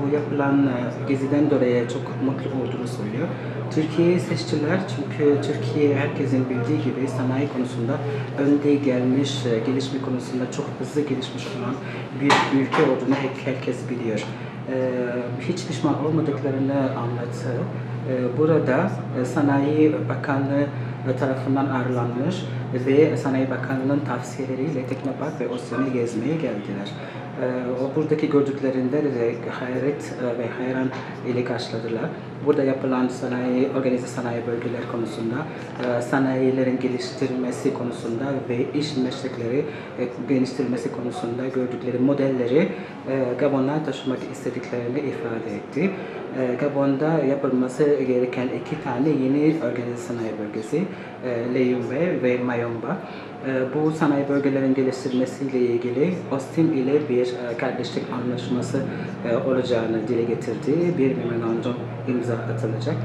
Bu yapılan e, geziden dolayı çok mutlu olduğunu söylüyor. Türkiye'yi seçtiler çünkü Türkiye herkesin bildiği gibi sanayi konusunda önde gelmiş, e, gelişme konusunda çok hızlı gelişmiş olan bir ülke olduğunu her- herkes biliyor. E, Hiç pişman olmadıklarını anlattı. E, Burada e, Sanayi Bakanlığı tarafından ağırlanmış ve Sanayi Bakanlığı'nın tavsiyeleriyle Teknopark ve Osyon'u gezmeye geldiler. Ee, o buradaki gördüklerinde de hayret e, ve hayran ile karşıladılar. Burada yapılan sanayi, organize sanayi bölgeler konusunda, e, sanayilerin geliştirilmesi konusunda ve iş meslekleri geliştirilmesi konusunda gördükleri modelleri Gabon'a taşımak istediklerini ifade etti. Gabon'da yapılması gereken iki tane yeni organize sanayi bölgesi, e, Leyumbe ve Mayomba. E, Bu sanayi bölgelerin geliştirilmesiyle ilgili OSTİM ile bir e, kardeşlik anlaşması e, olacağını dile getirdi. Bir memorandum imza atılacak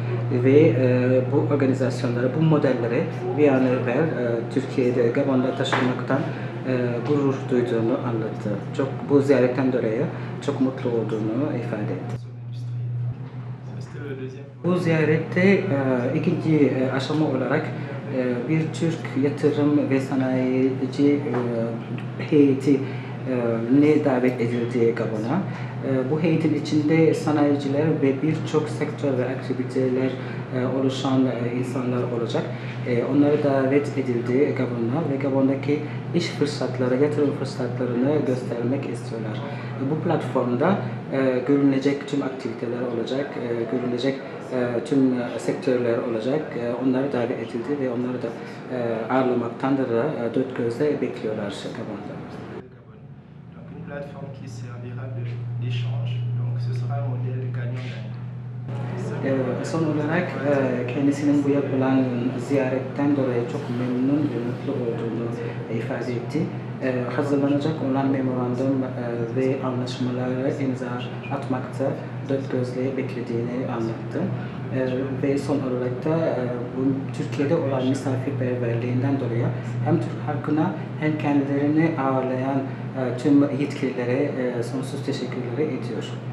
ve e, bu organizasyonları, bu modelleri bir an evvel e, Türkiye'de, Gabon'da taşımaktan e, gurur duyduğunu anlattı. Çok bu ziyaretten dolayı çok mutlu olduğunu ifade etti. Bu ziyarette e, ikinci e, aşama olarak e, bir Türk yatırım ve sanayici heyeti ne davet edildi Gabon'a. E, bu heyetin içinde sanayiciler ve birçok sektör ve aktiviteler e, oluşan e, insanlar olacak. E, onlara davet edildi Gabon'a ve Gabon'daki iş fırsatları, yatırım fırsatlarını göstermek istiyorlar. E, bu platformda e, görünecek tüm aktiviteler olacak, e, görünecek e, tüm e, sektörler olacak. E, onlara davet edildi ve onları da e, ağırlamaktan da e, dört gözle bekliyorlar Gabon'da. Plateforme qui servira d'échange, donc ce sera un modèle gagnant-gagnant. Son olarak e, kendisinin bu yapılan ziyaretten dolayı çok memnun ve mutlu olduğunu ifade etti. Ee, hazırlanacak olan memorandum e, ve anlaşmaları imza atmakta dört gözle beklediğini anlattı. Ve son olarak da e, bu Türkiye'de olan misafirperverliğinden dolayı hem Türk halkına hem kendilerini ağırlayan e, tüm yetkililere e, sonsuz teşekkürleri ediyor.